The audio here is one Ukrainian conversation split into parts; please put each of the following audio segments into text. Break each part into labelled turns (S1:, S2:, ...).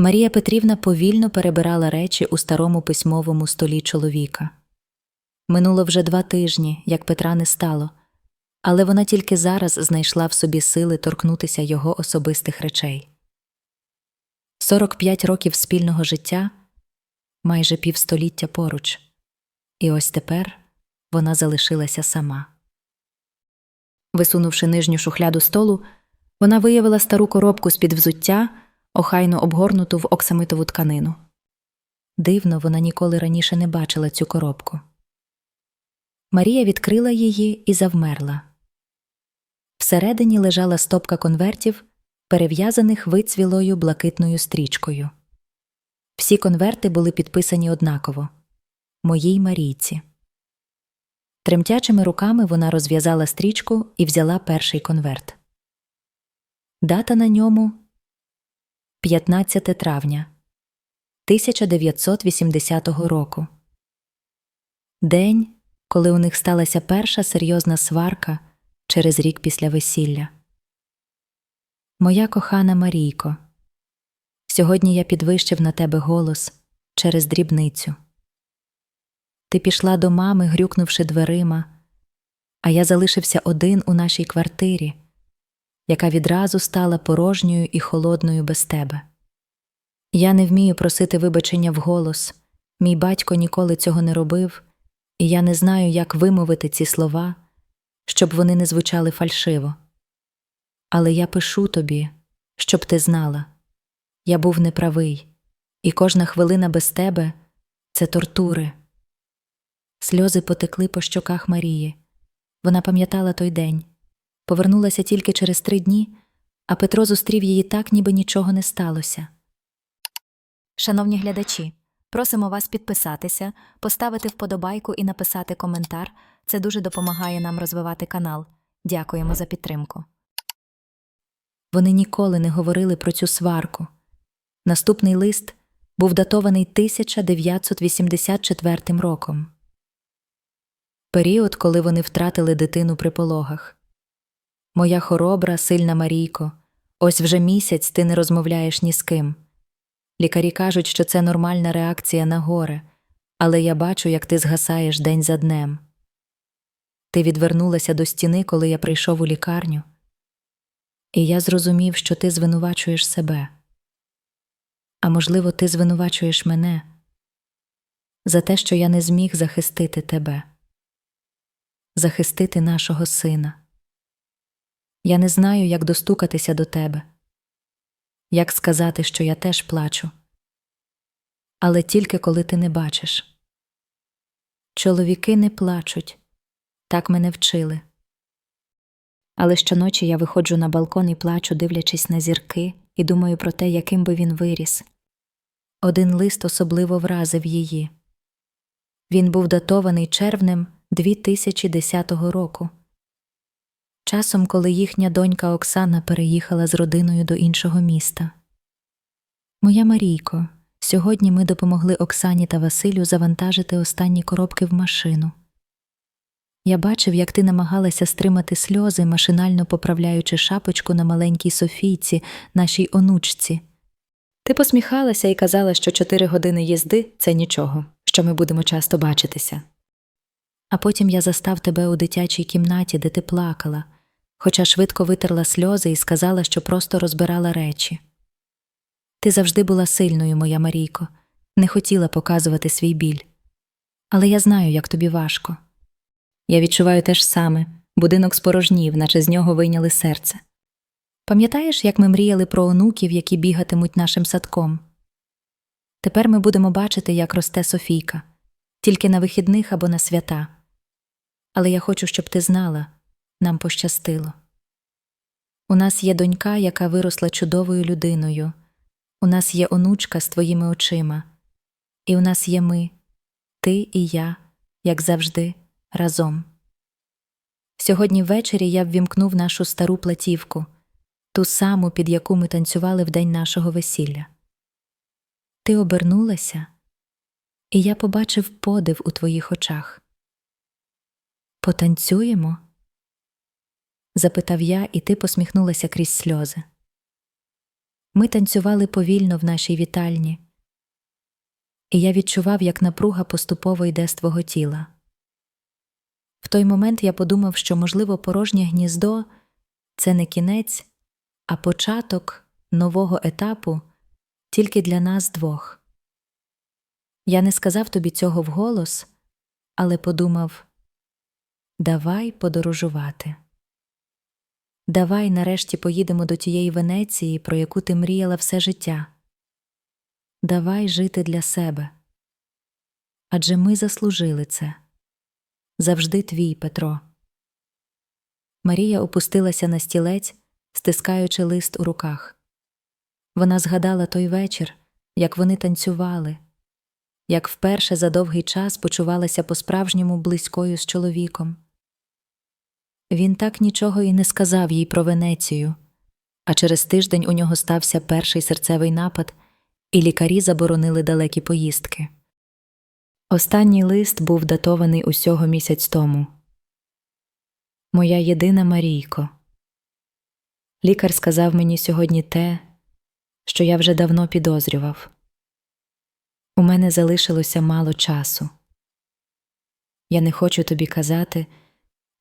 S1: Марія Петрівна повільно перебирала речі у старому письмовому столі чоловіка. Минуло вже два тижні, як Петра не стало, але вона тільки зараз знайшла в собі сили торкнутися його особистих речей. 45 років спільного життя, майже півстоліття поруч, і ось тепер вона залишилася сама. Висунувши нижню шухляду столу, вона виявила стару коробку з-під взуття, охайно обгорнуту в оксамитову тканину. Дивно, вона ніколи раніше не бачила цю коробку. Марія відкрила її і завмерла. Всередині лежала стопка конвертів, перев'язаних вицвілою блакитною стрічкою. Всі конверти були підписані однаково моїй Марійці. Тремтячими руками вона розв'язала стрічку і взяла перший конверт. Дата на ньому 15 травня 1980 року. День, коли у них сталася перша серйозна сварка через рік після весілля. Моя кохана Марійко, сьогодні я підвищив на тебе голос через дрібницю. Ти пішла до мами, грюкнувши дверима, а я залишився один у нашій квартирі, яка відразу стала порожньою і холодною без тебе. Я не вмію просити вибачення вголос, мій батько ніколи цього не робив, і я не знаю, як вимовити ці слова, щоб вони не звучали фальшиво. Але я пишу тобі, щоб ти знала я був неправий, і кожна хвилина без тебе це тортури. Сльози потекли по щоках Марії. Вона пам'ятала той день, повернулася тільки через три дні, а Петро зустрів її так, ніби нічого не сталося. Шановні глядачі, просимо вас підписатися, поставити вподобайку і написати коментар. Це дуже допомагає нам розвивати канал. Дякуємо за підтримку. Вони ніколи не говорили про цю сварку. Наступний лист був датований 1984 роком. Період, коли вони втратили дитину при пологах. Моя хоробра, сильна Марійко, ось вже місяць ти не розмовляєш ні з ким. Лікарі кажуть, що це нормальна реакція на горе, але я бачу, як ти згасаєш день за днем. Ти відвернулася до стіни, коли я прийшов у лікарню, і я зрозумів, що ти звинувачуєш себе. А можливо, ти звинувачуєш мене за те, що я не зміг захистити тебе, захистити нашого сина. Я не знаю, як достукатися до тебе, як сказати, що я теж плачу, але тільки коли ти не бачиш. Чоловіки не плачуть, так мене вчили. Але щоночі я виходжу на балкон і плачу, дивлячись на зірки, і думаю про те, яким би він виріс. Один лист особливо вразив її. Він був датований червнем 2010 року. Часом, коли їхня донька Оксана переїхала з родиною до іншого міста. Моя Марійко, сьогодні ми допомогли Оксані та Василю завантажити останні коробки в машину. Я бачив, як ти намагалася стримати сльози, машинально поправляючи шапочку на маленькій Софійці, нашій онучці. Ти посміхалася і казала, що чотири години їзди це нічого, що ми будемо часто бачитися. А потім я застав тебе у дитячій кімнаті, де ти плакала, хоча швидко витерла сльози і сказала, що просто розбирала речі. Ти завжди була сильною, моя Марійко, не хотіла показувати свій біль. Але я знаю, як тобі важко. Я відчуваю те ж саме будинок спорожнів, наче з нього вийняли серце. Пам'ятаєш, як ми мріяли про онуків, які бігатимуть нашим садком? Тепер ми будемо бачити, як росте Софійка, тільки на вихідних або на свята. Але я хочу, щоб ти знала нам пощастило. У нас є донька, яка виросла чудовою людиною, у нас є онучка з твоїми очима, і у нас є ми, ти і я, як завжди, разом. Сьогодні ввечері я ввімкнув нашу стару платівку, ту саму, під яку ми танцювали в день нашого весілля. Ти обернулася, і я побачив подив у твоїх очах. Потанцюємо? Запитав я, і ти посміхнулася крізь сльози. Ми танцювали повільно в нашій вітальні, і я відчував, як напруга поступово йде з твого тіла. В той момент я подумав, що, можливо, порожнє гніздо це не кінець, а початок нового етапу тільки для нас двох. Я не сказав тобі цього вголос, але подумав давай подорожувати. Давай нарешті поїдемо до тієї Венеції, про яку ти мріяла все життя. Давай жити для себе. Адже ми заслужили це. Завжди твій, Петро. Марія опустилася на стілець, стискаючи лист у руках. Вона згадала той вечір, як вони танцювали, як вперше за довгий час почувалася по-справжньому близькою з чоловіком. Він так нічого і не сказав їй про Венецію, а через тиждень у нього стався перший серцевий напад, і лікарі заборонили далекі поїздки. Останній лист був датований усього місяць тому. Моя єдина Марійко. Лікар сказав мені сьогодні те, що я вже давно підозрював. У мене залишилося мало часу. Я не хочу тобі казати,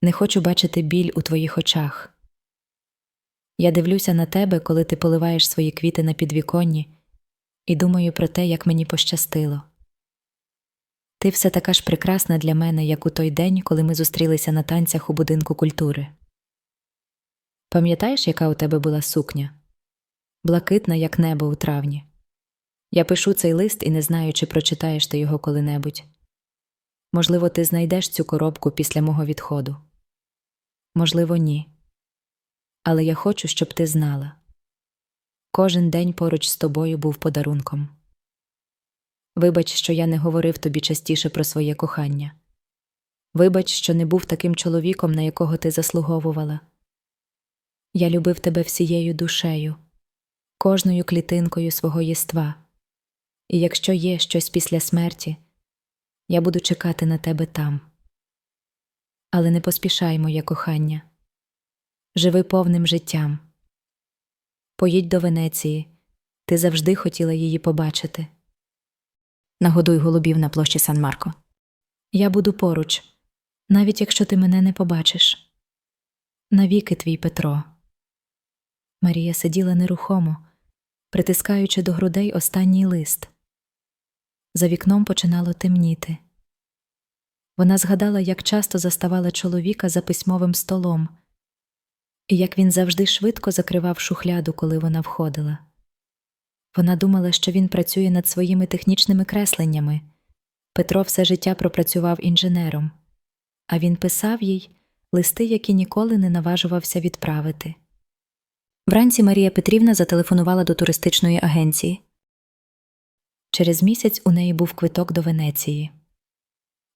S1: не хочу бачити біль у твоїх очах. Я дивлюся на тебе, коли ти поливаєш свої квіти на підвіконні, і думаю про те, як мені пощастило. Ти все така ж прекрасна для мене, як у той день, коли ми зустрілися на танцях у будинку культури. Пам'ятаєш, яка у тебе була сукня? Блакитна, як небо у травні. Я пишу цей лист і не знаю, чи прочитаєш ти його коли-небудь. Можливо, ти знайдеш цю коробку після мого відходу. Можливо, ні. Але я хочу, щоб ти знала кожен день поруч з тобою був подарунком. Вибач, що я не говорив тобі частіше про своє кохання. Вибач, що не був таким чоловіком, на якого ти заслуговувала. Я любив тебе всією душею, кожною клітинкою свого єства. І якщо є щось після смерті, я буду чекати на тебе там. Але не поспішай, моє кохання. Живи повним життям. Поїдь до Венеції. Ти завжди хотіла її побачити. Нагодуй голубів на площі Сан Марко. Я буду поруч, навіть якщо ти мене не побачиш. Навіки твій Петро. Марія сиділа нерухомо, притискаючи до грудей останній лист. За вікном починало темніти. Вона згадала, як часто заставала чоловіка за письмовим столом, і як він завжди швидко закривав шухляду, коли вона входила. Вона думала, що він працює над своїми технічними кресленнями. Петро все життя пропрацював інженером, а він писав їй листи, які ніколи не наважувався відправити. Вранці Марія Петрівна зателефонувала до туристичної агенції. Через місяць у неї був квиток до Венеції.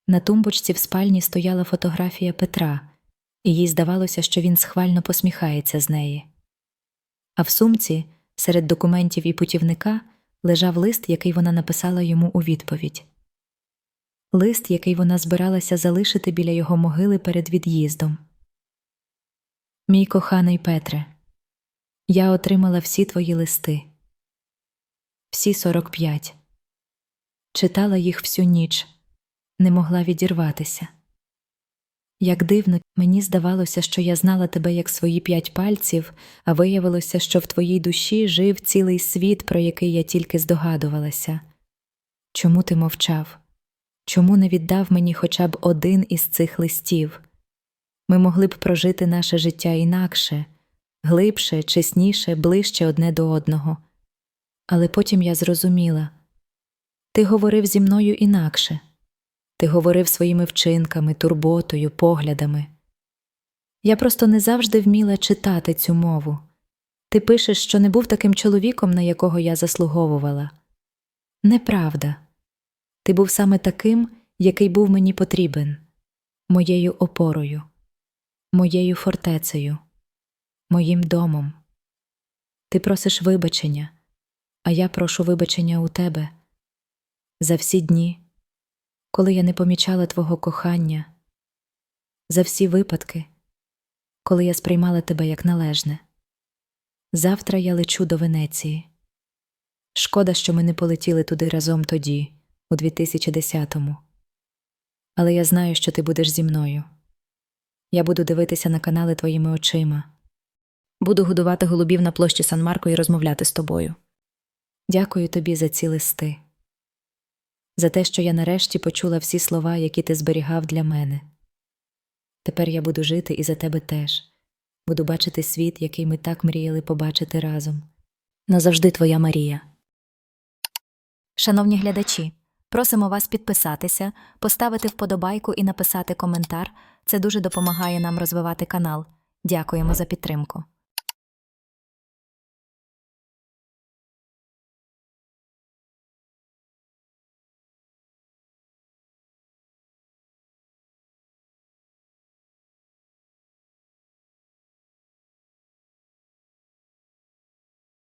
S1: На тумбочці в спальні стояла фотографія Петра, і їй здавалося, що він схвально посміхається з неї. А в сумці, серед документів і путівника, лежав лист, який вона написала йому у відповідь лист, який вона збиралася залишити біля його могили перед від'їздом. Мій коханий Петре, я отримала всі твої листи, всі 45. Читала їх всю ніч, не могла відірватися. Як дивно, мені здавалося, що я знала тебе як свої п'ять пальців, а виявилося, що в твоїй душі жив цілий світ, про який я тільки здогадувалася. Чому ти мовчав? Чому не віддав мені хоча б один із цих листів? Ми могли б прожити наше життя інакше, глибше, чесніше, ближче одне до одного. Але потім я зрозуміла ти говорив зі мною інакше. Ти говорив своїми вчинками, турботою, поглядами. Я просто не завжди вміла читати цю мову. Ти пишеш, що не був таким чоловіком, на якого я заслуговувала. Неправда. Ти був саме таким, який був мені потрібен, моєю опорою, моєю фортецею, моїм домом. Ти просиш вибачення, а я прошу вибачення у тебе за всі дні коли я не помічала твого кохання, за всі випадки, коли я сприймала тебе як належне. Завтра я лечу до Венеції. Шкода, що ми не полетіли туди разом тоді, у 2010-му. Але я знаю, що ти будеш зі мною. Я буду дивитися на канали твоїми очима. Буду годувати голубів на площі Сан Марко і розмовляти з тобою. Дякую тобі за ці листи, за те, що я нарешті почула всі слова, які ти зберігав для мене. Тепер я буду жити і за тебе теж. Буду бачити світ, який ми так мріяли побачити разом. Назавжди твоя Марія.
S2: Шановні глядачі, просимо вас підписатися, поставити вподобайку і написати коментар. Це дуже допомагає нам розвивати канал. Дякуємо за підтримку.